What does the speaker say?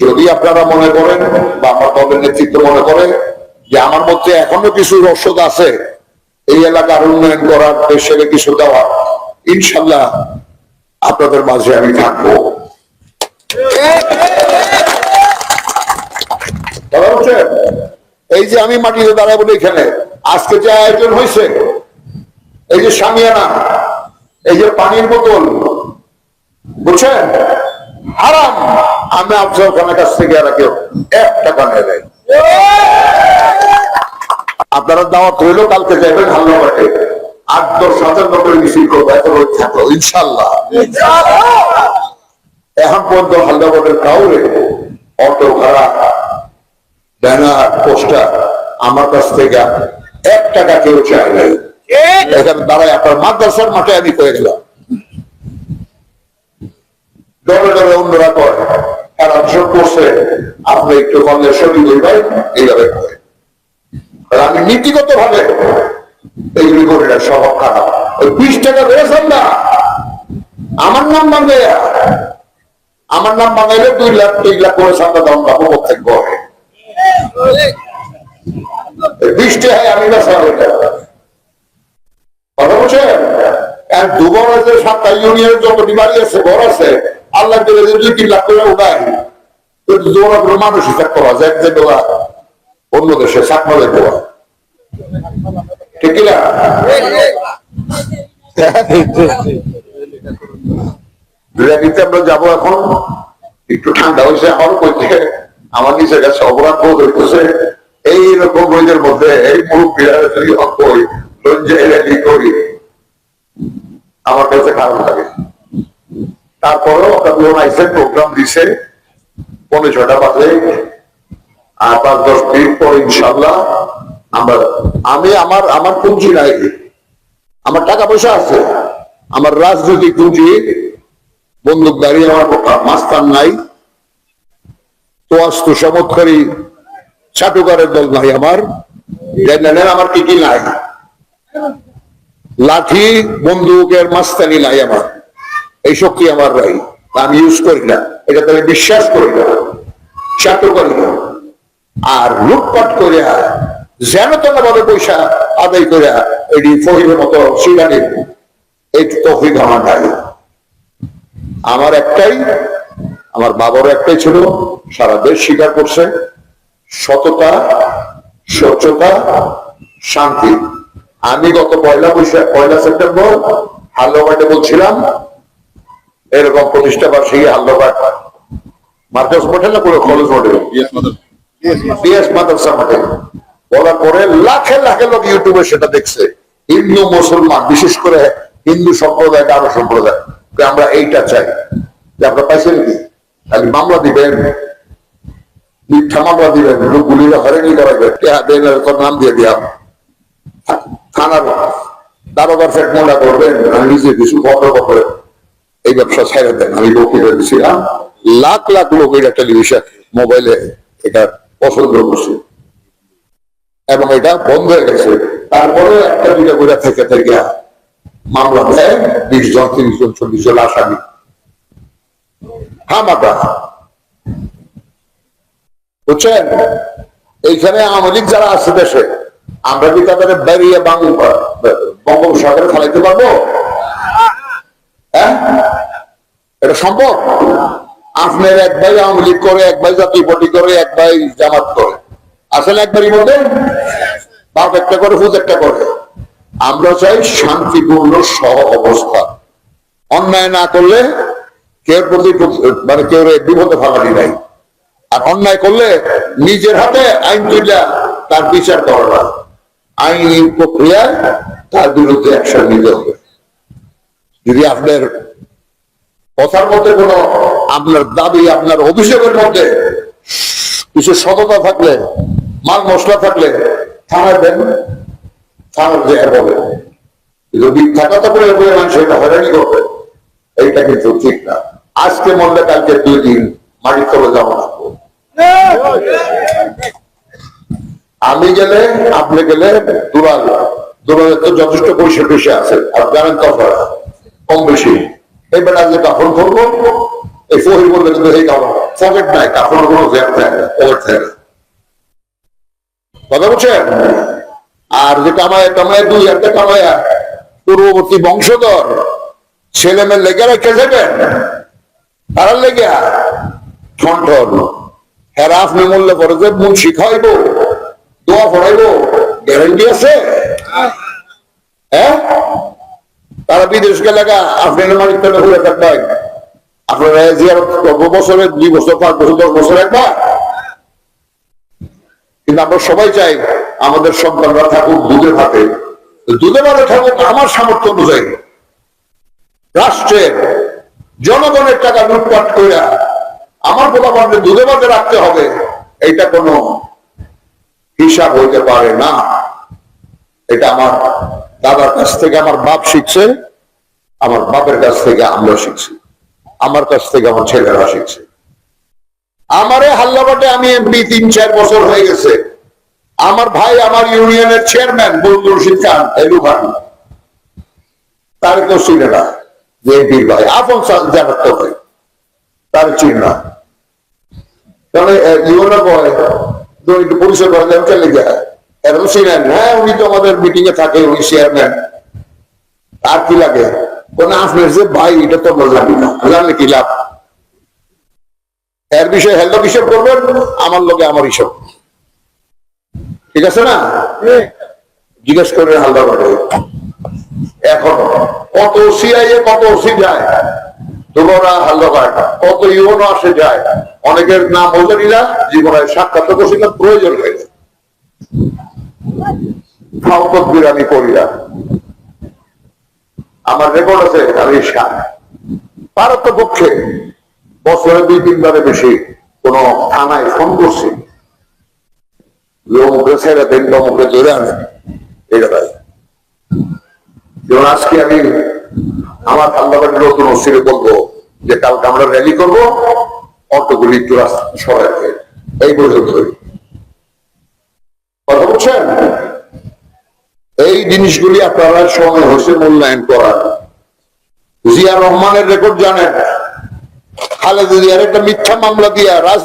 যদি আপনারা মনে করেন বা আমার দলের নেতৃত্ব মনে করে যে আমার মধ্যে এখনও কিছু রসদ আছে, এই এলাকার উন্নয়ন করার দেশের কিছু দেওয়া, ইনশাল্লাহ আপনাদের মাঝে আমি থাকব। এই যে আমি মাটিতে দাঁড়াবো এখানে, আজকে যে আয়োজন হয়েছে, এই যে সামিয়ানা, এই যে পানির বোতল, বুঝছেন? হারাম। আমি আফজল খানের কাছ থেকে আর কেউ এক টাকা নেয় নাই। আপনারা দাওয়াত হইল, কালকে যাবেন হাল্লাবাটে আট, দশ হাজার নব্বই মিছিল করব এত রোজ থাকল ইনশাল্লাহ এখন পর্যন্ত হাল্লাবাটের কাউরে অটো ভাড়া, ব্যানার, পোস্টার আমার কাছ থেকে এক টাকা কেউ চায় নাই। এখানে দাঁড়ায় আপনার মাদ্রাসার মাঠে আমি করে গেলাম ডরে অন্যরা করে। একটু কমলে এইভাবে করে। আমি নীতিগত ভাবে আমার নাম বাংলা আমার নাম বাঙাইলে দুই লাখ, তিন লাখ করে সামনে দাম পাবো প্রত্যেক বয়ে বিশ টাকা আমি না সব কথা বলছেন? আর দুবার আছে সাতটা ইউনিয়নের যত বিমারি আছে, ঘর আছে আল্লাহ লাখ করে উঠায় দৌড়া করে মানুষ হিসাব করা যায়, যে দেওয়া অন্য দেশে সাকমালে দেওয়া ঠিক না? আমরা যাব এখন। একটু ঠান্ডা হয়েছে এখন কইতে আমার নিচের কাছে অপরাধ বোধ হইতেছে। এইরকম বইদের মধ্যে, এই মুখ বিড়ালে যদি কই লঞ্জাই রেডি করি। আমার কাছে খারাপ লাগে। তারপরেও আপনার প্রোগ্রাম দিছে পনেরো ছটা বাজে। আর পাঁচ দশ মিনিট পর ইনশাল্লাহ আমরা, আমি আমার আমার পুঁজি নাই। আমার টাকা পয়সা আছে। আমার রাজনৈতিক পুঁজি, বন্দুক দাঁড়িয়ে আমার মাস্তান নাই। তোয়াস্তু চমৎকারী চাটুকারের দল নাই আমার। আমার কি কি নাই? লাঠি, বন্দুকের মাস্তানি নাই আমার। এই শক্তি আমার নাই আমি ইউজ করি না। এটা আমি বিশ্বাস করি না। চাটু করি না। আর লুটপাট করিয়া যেন তেন ভাবে পয়সা আদায় করিয়া এটি ফহিমের মতো শিরানির এই তফিক আমার নাই। আমার একটাই, আমার বাবারও একটাই ছিল, সারা দেশ স্বীকার করছে। সততা, স্বচ্ছতা, শান্তি। আমি গত পয়লা বৈশাখ পয়লা সেপ্টেম্বর হাল্লোঘাটে বলছিলাম এরকম প্রতিষ্ঠা বার্ষিকী হাল্লোঘাট মার্কাস মোটে না কলেজ মোটে বিএস মাদ্রাসা বলার পরে লাখে লাখে লোক ইউটিউবে সেটা দেখছে। হিন্দু মুসলমান বিশেষ করে হিন্দু সম্প্রদায় আরও সম্প্রদায়। আমরা এইটা চাই। যে আপনারা পাইছেন কি? খালি মামলা দিবেন মিথ্যা মামলা দিবেন গুলিরা হয়রানি করাবেন টেহা দেন নাম দিয়ে দিলাম থানার দারোগার ফেট মোলা করবেন আমি নিজে কিছু খবর করে। এই ব্যবসা ছাইড়ে দেন আমি লোকেরা দিছিলাম লাখ লাখ লোক এটা টেলিভিশন, মোবাইলে এটা পছন্দ করছে। এবং এটা বন্ধ হয়ে গেছে। তারপরে একটা দুইটা করে থেকে থেকে মামলা দেয়, বিশ জন, তিরিশ জন, চল্লিশ জন আসামি। হামাটা বুঝছেন? এইখানে আওয়ামী যারা আছে দেশে, আমরা কি তাদের বেরিয়ে বঙ্গোপসাগরে ফেলাইতে পারব? হ্যাঁ? এটা সম্ভব? আপনার এক ভাই আওয়ামী লীগ করে, এক ভাই জাতীয় পার্টি করে, এক ভাই জামাত করে। আসলে একবারই মধ্যে। বাপ একটা করে ফুদ একটা করে। আমরা চাই শান্তিপূর্ণ, সহ অবস্থা। অন্যায় না করলে কেউ প্রতি মানে কেউ বিপদে ফালানি নাই। আর অন্যায় করলে নিজের হাতে আইন তুলিয়া তার বিচার করা আইনি প্রক্রিয়ায় তার বিরুদ্ধে অ্যাকশন নিতে হবে। যদি আপনার কথার মধ্যে কোন আপনার দাবি, আপনার অভিযোগের মধ্যে কিছু সততা থাকলে, মাল মশলা থাকলে থানায় দেন, থানার যে বলে। কিন্তু কথা বলে বলে মানুষ এটা হয়রানি করবে। এইটা কিন্তু ঠিক না। আজকে মরলে কালকে দুই দিন মাটির তলে যাব না আমি গেলে, আপনি গেলে দুরাল দুরালে তো যথেষ্ট পয়সা টুসে আছে। আর জানেন তো কম বেশি। এবার আজকে কাপড় করব, এই ফহির বললে কিন্তু এই কাপড় পকেট নাই কাপড় কোনো পকেট থাকে না। কথা বলছেন আর যে কামায় কামায় দুই একটা পূর্ববর্তী বংশধর, ছেলে মেয়ে লেগে রেখে তারা লেগে ঠন হেরা আপনি মূল্য করে যে মন শিখাইব দোয়া পড়াইব গ্যারান্টি আছে? হ্যাঁ? তারা বিদেশ গেলে আপনার মালিক তাহলে ঘুরে থাকবেন আপনারা জিয়ারত করব, বছরে দুই বছর, পাঁচ বছর, দশ বছর, একবার। কিন্তু আমরা সবাই চাই আমাদের সন্তানরা থাকুক দুধের হাতে। দুধের হাতে থাকুক আমার সামর্থ্য অনুযায়ী। রাষ্ট্রের জনগণের টাকা লুটপাট করে আমার পোলাপানকে দুধে ভাতে রাখতে হবে এটা কোনো হিসাব হইতে পারে না। এটা আমার দাদার কাছ থেকে আমার বাপ শিখছে, আমার বাপের কাছ থেকে আমরা শিখছি। আমার কাছ থেকে আমার ছেলেরা শিখছে। আমারে হাল্লাবাটে আমি এমপি তিন, চার বছর হয়ে গেছে। আমার ভাই আমার ইউনিয়নের চেয়ারম্যান বন্ধু রশিদ খান, এলু খান। তার কেউ চিনে না, যে এমপির ভাই। আপন জানার তো ভাই। তার চিনে না। তাহলে ইউনো কয় পরিচয় করা যাবে চলে যায় এরা তো চিনেন হ্যাঁ উনি তো আমাদের মিটিং এ থাকে উনি চেয়ারম্যান আর কি লাগে? কোন আপনার যে, ভাই, এটা তো বললাম না। কি লাভ? এর বিষয়ে হেলথ হিসেব করবেন, আমার লোকে আমার হিসাব। ঠিক আছে না? জিজ্ঞেস করে হালদা বাটে এখন, কত সিআইএ কত ওসি যায়? তোমরা হালদা পায় কত ইউনো আসে যায়? অনেকের নাম বলতে না জীবনে সাক্ষাৎ প্রয়োজন হয়েছে ফাউকত বিরানি করিয়া আমার রেকর্ড আছে, আমি পক্ষে বছরে দুই তিনবারে বেশি কোন থানায় ফোন করছি। ছেড়ে ধরে যেমন আজকে আমি আমার নতুন অস্থিরে বলব যে কালকে আমরা র্যালি করব, অটোগুলি একটু রাস্তা সরাই। এই পর্যন্তই কথা বলছেন এই জিনিসগুলি আপনারা সময় হয়েছে মূল্যায়ন করার জিয়া রহমানের রেকর্ড জানেন। খালেদা জিয়ার একটা মিথ্যা মামলা দিয়া রাজ